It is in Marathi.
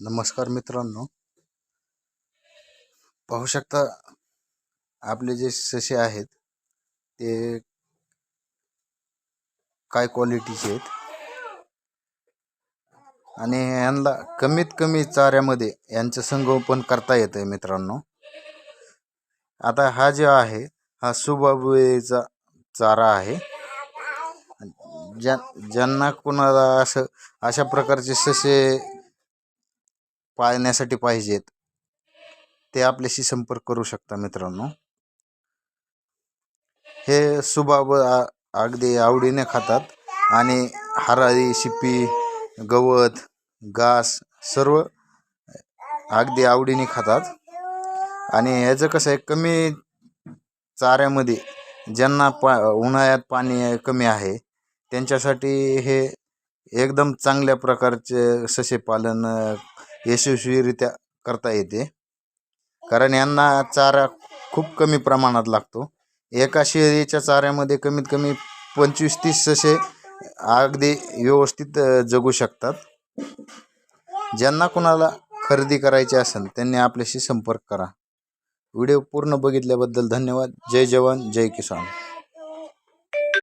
नमस्कार मित्रांनो. पाहू शकता आपले जे ससे आहेत ते काय क्वालिटीचे आहेत? आणि यांना कमीत कमी चाऱ्यामध्ये यांचं संगोपन करता येतं मित्रांनो. आता हा जो आहे हा सुबाबुचा चारा आहे. ज्या ज्यांना कोणाला असं अशा प्रकारचे ससे पाळण्यासाठी पाहिजेत. ते आपल्याशी संपर्क करू शकता मित्रांनो. हे सुबाब अगदी आवडीने खातात आणि हराळी शिपी गवत घास सर्व अगदी आवडीने खातात. आणि ह्याचं कसं आहे कमी चाऱ्यामध्ये ज्यांना पा उन्हाळ्यात पाणी कमी आहे त्यांच्यासाठी हे एकदम चांगल्या प्रकारचे ससे पालन यशस्वीरित्या करता येते. कारण यांना चारा खूप कमी प्रमाणात लागतो. एका शेळीच्या चाऱ्यामध्ये कमीत कमी पंचवीस तीस ससे अगदी व्यवस्थित जगू शकतात. ज्यांना कोणाला खरेदी करायची असेल त्यांनी आपल्याशी संपर्क करा. व्हिडिओ पूर्ण बघितल्याबद्दल धन्यवाद. जय जवान जय किसान.